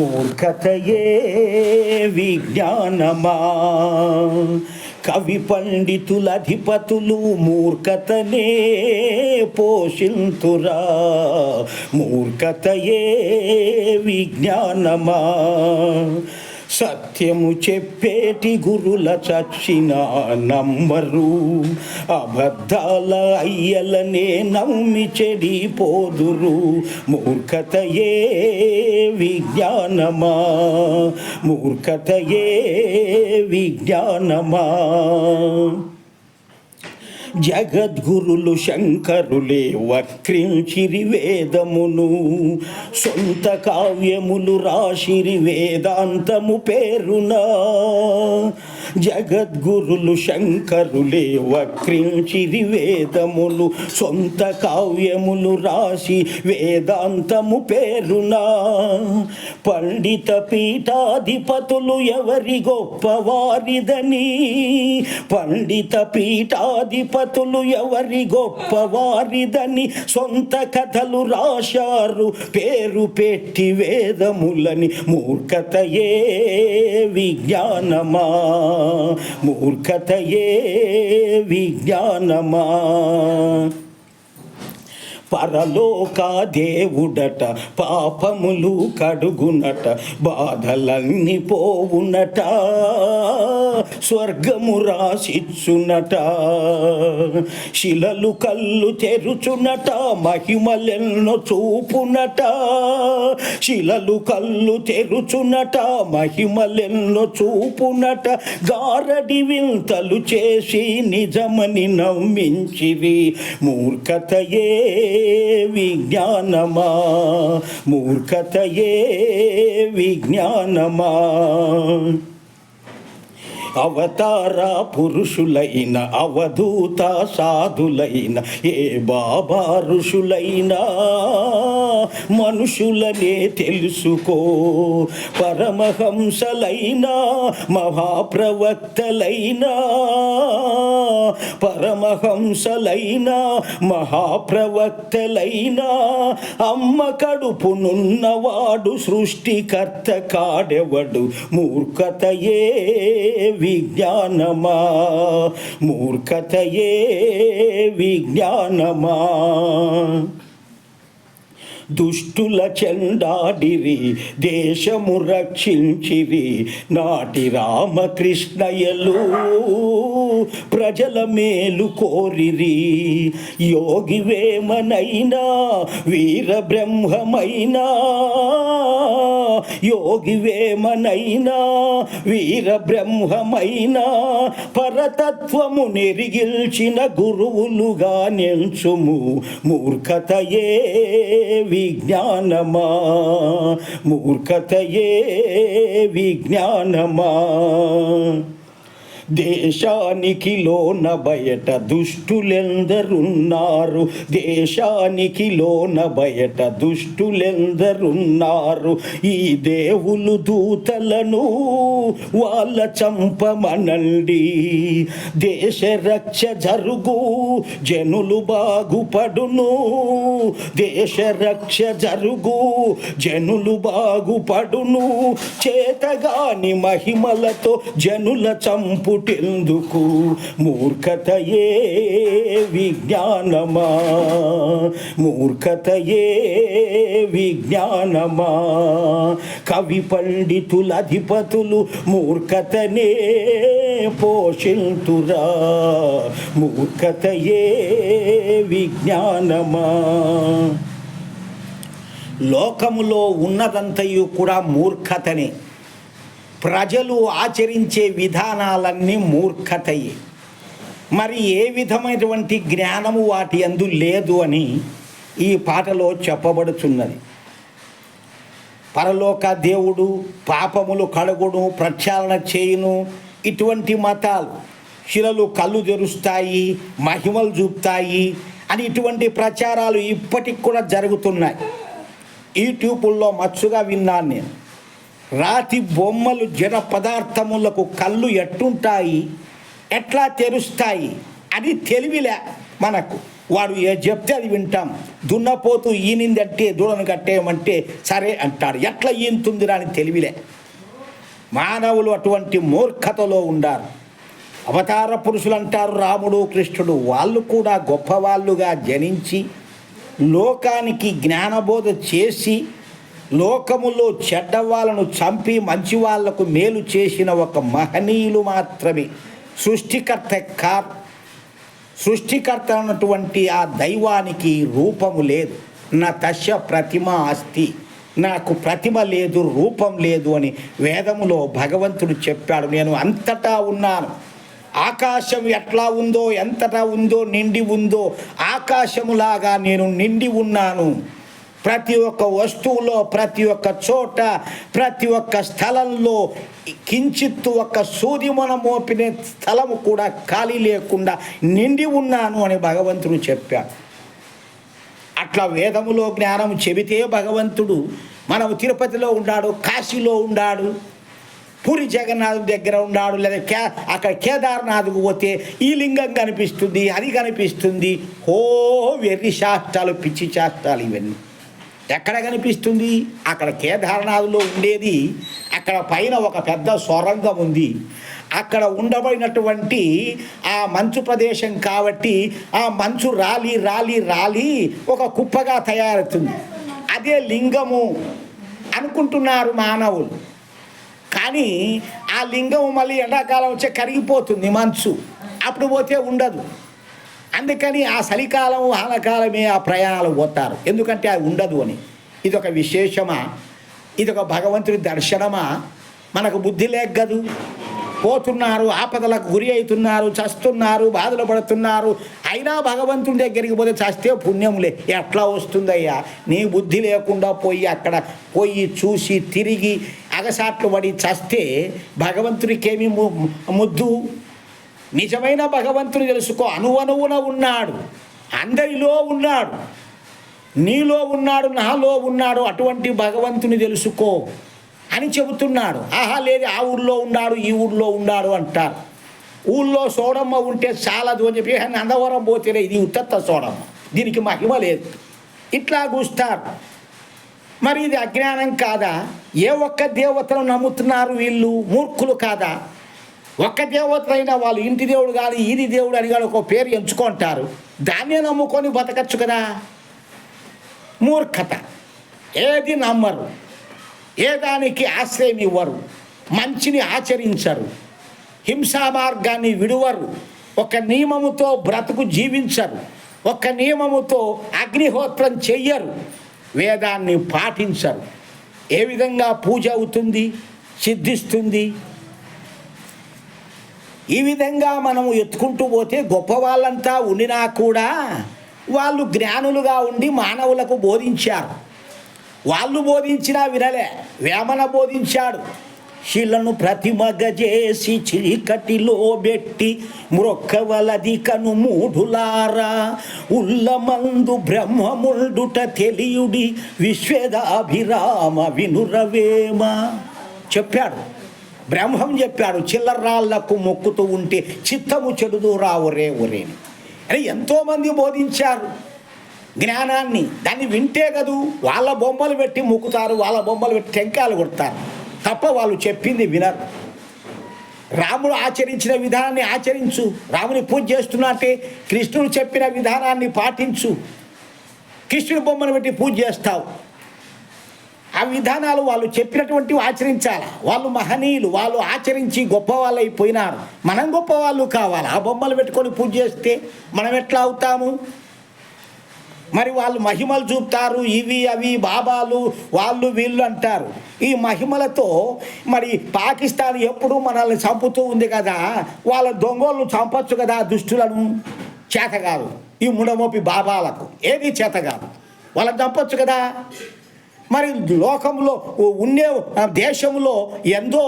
మూర్ఖతయే విజ్ఞానమా? కవి పండితులధిపతులు మూర్ఖతనే పోషింతురా? మూర్ఖతయే విజ్ఞానమా? సత్యము చెప్పేటి గురుల చచ్చిన నమ్మరు అబద్ధాల అయ్యలనే నమ్మి చెడిపోదురు మూర్ఖతయే విజ్ఞానమా? మూర్ఖతయే విజ్ఞానమా? జగద్గురులు శంకరులే వక్రించిరి వేదమును. సొంత కావ్యములు రాశిరి వేదాంతము పేరున. జగద్గురులు శంకరులే వక్రించిరి వేదములు. సొంత కావ్యములు రాసి వేదాంతము పేరున. పండిత పీఠాధిపతులు ఎవరి గొప్పవారిదని. పండిత దంపతులు ఎవరి గొప్పవారిదని సొంత కథలు రాశారు పేరు పెట్టి వేదములని మూర్ఖతయే విజ్ఞానమా? మూర్ఖతయే విజ్ఞానమా? పరలోక దేవుడట పాపములు కడుగునట బాధలన్నీ పోవునట స్వర్గము రాసిచ్చునట శిలలు కళ్ళు తెరుచునట మహిమలెన్నో చూపునట శిలలు కళ్ళు తెరుచునట మహిమలెన్నో చూపునట గారడి వింతలు చేసి నిజమని నమ్మించిరి మూర్ఖతయే విజ్ఞానమా? మూర్ఖతయే విజ్ఞానమా? అవతార పురుషులైన అవధూత సాధులైన ఏ బాబా ఋషులైనా? మనుషులనే తెలుసుకో పరమహంసలైన మహాప్రవక్తలైన పరమహంసలైన మహాప్రవక్తలైన. అమ్మ కడుపునున్నవాడు సృష్టికర్త కాడెవడు? మూర్ఖతయే విజ్ఞానమా? మూర్ఖతయే విజ్ఞానమా? దుష్టుల చెండాడివి దేశము రక్షించివి నాటి రామకృష్ణయలు ప్రజల మేలు కోరిరి. యోగి వేమనైనా యోగివేమనైనా వీర బ్రహ్మమైనా పరతత్వము నెరిగిల్చిన గురువులుగా నెంచుము. మూర్ఖతయే విజ్ఞానమా? మూర్ఖతయే విజ్ఞానమా? దేశానికి లోన బయట దుష్టులెందరున్నారు. దేశానికి లోన బయట దుష్టులెందరున్నారు. ఈ దేవులు దూతలను వాళ్ళ చంపమనండి దేశ రక్ష జరుగు జనులు బాగుపడును. దేశ రక్ష జరుగు జనులు బాగుపడును. చేతగాని మహిమలతో జనుల చంపు చంపుటెందుకు మూర్ఖతయే విజ్ఞానమా? మూర్ఖతయే విజ్ఞానమా? కవి పండితుల అధిపతులు మూర్ఖతనే పోషింతురా మూర్ఖతయే విజ్ఞానమా? లోకములో ఉన్నదంతయు కూడా మూర్ఖతనే. ప్రజలు ఆచరించే విధానాలన్నీ మూర్ఖతయే. మరి ఏ విధమైనటువంటి జ్ఞానము వాటి అందు లేదు అని ఈ పాటలో చెప్పబడుచున్నది. పరలోక దేవుడు పాపములు కడుగుడు ప్రక్షాళన చేయును ఇటువంటి మతాలు శిలలు కళ్ళు తెరుస్తాయి మహిమలు చూపుతాయి అని ఇటువంటి ప్రచారాలు ఇప్పటికి కూడా జరుగుతున్నాయి. యూట్యూబ్లో మచ్చుగా విన్నాను నేను. రాతి బొమ్మలు జన పదార్థములకు కళ్ళు ఎట్టుంటాయి? ఎట్లా తెరుస్తాయి? అది తెలివిలే మనకు. వాడు ఏ చెప్తే అది వింటాం. దున్నపోతూ ఈనిందంటే దూడను కట్టేయమంటే సరే అంటాడు. ఎట్లా ఈనుతుంది అని తెలివిలే. మానవులు అటువంటి మూర్ఖతలో ఉండారు. అవతార పురుషులు అంటారు రాముడు కృష్ణుడు. వాళ్ళు కూడా గొప్పవాళ్ళుగా జనించి లోకానికి జ్ఞానబోధ చేసి లోకములో చెడ్డవాళ్ళను చంపి మంచి వాళ్ళకు మేలు చేసిన ఒక మహనీయులు మాత్రమే. సృష్టికర్త కార్ సృష్టికర్త అన్నటువంటి ఆ దైవానికి రూపము లేదు. నా తస్య ప్రతిమ అస్తి. నాకు ప్రతిమ లేదు రూపం లేదు అని వేదములో భగవంతుడు చెప్పాడు. నేను అంతటా ఉన్నాను. ఆకాశం ఎట్లా ఉందో ఎంతటా ఉందో నిండి ఉందో ఆకాశములాగా నేను నిండి ఉన్నాను. ప్రతి ఒక్క వస్తువులో ప్రతి ఒక్క చోట ప్రతి ఒక్క స్థలంలో కించిత్తు ఒక్క సూర్యమన మోపిన స్థలము కూడా ఖాళీ లేకుండా నిండి ఉన్నాను అని భగవంతుడు చెప్పాడు. అట్లా వేదములో జ్ఞానం చెబితే భగవంతుడు మనం తిరుపతిలో ఉన్నాడు కాశీలో ఉన్నాడు పూరి జగన్నాథ్ దగ్గర ఉన్నాడు లేదా కే అక్కడ కేదార్నాథ్కు పోతే ఈ లింగం కనిపిస్తుంది అది కనిపిస్తుంది. హో వెర్రి శాస్త్రాలు పిచ్చి శాస్త్రాలు ఇవన్నీ. ఎక్కడ కనిపిస్తుంది? అక్కడ కేదార్నాథ్లో ఉండేది. అక్కడ పైన ఒక పెద్ద సొరంగం ఉంది. అక్కడ ఉండబడినటువంటి ఆ మంచు ప్రదేశం కాబట్టి ఆ మంచు రాలి రాలి రాలి ఒక కుప్పగా తయారవుతుంది. అదే లింగము అనుకుంటున్నారు మానవులు. కానీ ఆ లింగం మళ్ళీ ఎండాకాలం వచ్చే కరిగిపోతుంది మంచు. అప్పుడు పోతే ఉండదు. అందుకని ఆ చలికాలం ఆనకాలమే ఆ ప్రయాణాలు పోతారు. ఎందుకంటే అది ఉండదు అని. ఇదొక విశేషమా? ఇది ఒక భగవంతుడి దర్శనమా? మనకు బుద్ధి లేగ్గదు పోతున్నారు ఆపదలకు గురి అవుతున్నారు చస్తున్నారు బాధలు పడుతున్నారు. అయినా భగవంతుడి దగ్గరికి పోతే చస్తే పుణ్యములే. ఎట్లా వస్తుందయ్యా? నీ బుద్ధి లేకుండా పోయి అక్కడ పోయి చూసి తిరిగి అగసాట్లు పడి చస్తే భగవంతుడికేమి ముద్దు? నిజమైన భగవంతుని తెలుసుకో అనువనువున ఉన్నాడు అందరిలో ఉన్నాడు నీలో ఉన్నాడు నాలో ఉన్నాడు అటువంటి భగవంతుని తెలుసుకో అని చెబుతున్నాడు. ఆహా లేదు ఆ ఊళ్ళో ఉన్నాడు ఈ ఊళ్ళో ఉన్నాడు అంటారు. ఊళ్ళో సోడమ్మ ఉంటే చాలదు అని చెప్పి నందవరం పోతేనే ఇది ఉత్తత్త సోడమ్మ దీనికి మహిమ లేదు. ఇట్లా కూస్తారు మరి ఇది అజ్ఞానం కాదా? ఏ ఒక్క దేవతను నమ్ముతున్నారు వీళ్ళు? మూర్ఖులు కాదా? ఒక్క దేవతలైనా వాళ్ళు ఇంటి దేవుడు కానీ ఇది దేవుడు అని కానీ ఒక పేరు ఎంచుకుంటారు. దాన్నే నమ్ముకొని బతకచ్చు కదా? మూర్ఖత. ఏది నమ్మరు. ఏ దానికి ఆశ్రయం ఇవ్వరు. మంచిని ఆచరించరు. హింసా మార్గాన్ని విడువరు. ఒక నియమముతో బ్రతుకు జీవించరు. ఒక నియమముతో అగ్నిహోత్రం చెయ్యరు. వేదాన్ని పాటించరు. ఏ విధంగా పూజ అవుతుంది? సిద్ధిస్తుంది. ఈ విధంగా మనము ఎత్తుకుంటూ పోతే గొప్ప వాళ్ళంతా ఉండినా కూడా వాళ్ళు జ్ఞానులుగా ఉండి మానవులకు బోధించారు. వాళ్ళు బోధించినా వినలే. వేమన బోధించాడు. శిలను ప్రతిమగ చేసి చీకటిలో పెట్టి మ్రొక్కవలది కను మూఢులారా. ఉల్లమందు బ్రహ్మముండుట తెలియుడి విశ్వేదాభిరామ వినురవేమ. చెప్పాడు. బ్రహ్మం చెప్పాడు చిల్లరాళ్ళకు మొక్కుతూ ఉంటే చిత్తము చెడుదు రా ఒరే ఒరే అని ఎంతోమంది బోధించారు జ్ఞానాన్ని. దాన్ని వింటే కదూ వాళ్ళ బొమ్మలు పెట్టి మొక్కుతారు వాళ్ళ బొమ్మలు పెట్టి టెంకాయలు కొడతారు. తప్ప వాళ్ళు చెప్పింది వినరు. రాముడు ఆచరించిన విధానాన్ని ఆచరించు. రాముని పూజ చేస్తున్నట్టే కృష్ణుడు చెప్పిన విధానాన్ని పాటించు. కృష్ణుడి బొమ్మను పెట్టి పూజ చేస్తావు. ఆ విధానాలు వాళ్ళు చెప్పినటువంటివి ఆచరించాలి? వాళ్ళు మహనీయులు వాళ్ళు ఆచరించి గొప్ప వాళ్ళు అయిపోయినారు మనం గొప్ప వాళ్ళు కావాలి? ఆ బొమ్మలు పెట్టుకొని పూజ చేస్తే మనం ఎట్లా అవుతాము? మరి వాళ్ళు మహిమలు చూపుతారు ఇవి అవి బాబాలు వాళ్ళు వీళ్ళు అంటారు. ఈ మహిమలతో మరి పాకిస్తాన్ ఎప్పుడు మనల్ని చంపుతూ ఉంది కదా? వాళ్ళ దొంగోళ్ళు చంపొచ్చు కదా దుష్టులను? చేతగారు ఈ ముడమోపి బాబాలకు. ఏది చేత వాళ్ళని చంపొచ్చు కదా? మరి లోకంలో ఉండే దేశంలో ఎంతో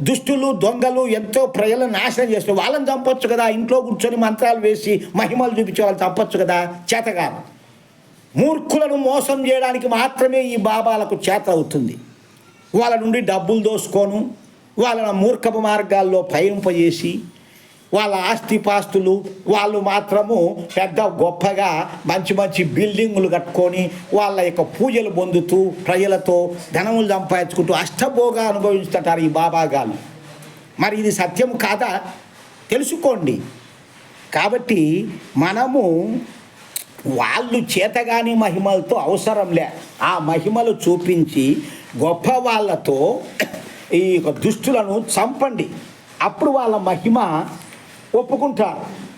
దుష్టులు దొంగలు ఎంతో ప్రజలను నాశనం చేస్తారు వాళ్ళని చంపొచ్చు కదా. ఇంట్లో కూర్చొని మంత్రాలు వేసి మహిమలు చూపించే వాళ్ళు చంపొచ్చు కదా. చేతగాను మూర్ఖులను మోసం చేయడానికి మాత్రమే ఈ బాబాలకు చేత అవుతుంది. వాళ్ళ నుండి డబ్బులు దోసుకోను వాళ్ళ మూర్ఖపు మార్గాల్లో పయింపజేసి వాళ్ళ ఆస్తిపాస్తులు వాళ్ళు మాత్రము పెద్ద గొప్పగా మంచి మంచి బిల్డింగులు కట్టుకొని వాళ్ళ యొక్క పూజలు పొందుతూ ప్రజలతో ధనములు సంపాదించుకుంటూ అష్టభోగా అనుభవిస్తుంటారు ఈ బాబాగాలు మరి ఇది సత్యం కాదా? తెలుసుకోండి. కాబట్టి మనము వాళ్ళు చేతగాని మహిమలతో అవసరం లే. ఆ మహిమలు చూపించి గొప్ప వాళ్ళతో ఈ యొక్క దుష్టులను చంపండి. అప్పుడు వాళ్ళ మహిమ ఒప్పుకుంటారు.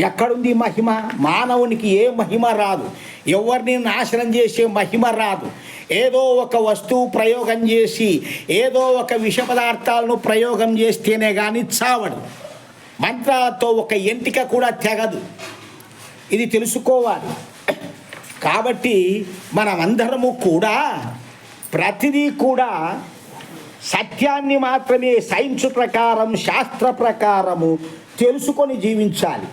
ఎక్కడుంది మహిమ? మానవునికి ఏ మహిమ రాదు. ఎవరిని నాశనం చేసే మహిమ రాదు. ఏదో ఒక వస్తువు ప్రయోగం చేసి ఏదో ఒక విష పదార్థాలను ప్రయోగం చేస్తేనే కానీ చావడు. మంత్రాలతో ఒక ఎంటిక కూడా తెగదు. ఇది తెలుసుకోవాలి. కాబట్టి మనమందరము కూడా ప్రతిదీ కూడా సత్యాన్ని మాత్రమే సైన్స్ ప్రకారం శాస్త్ర ప్రకారము తెలుసుకొని జీవించాలి.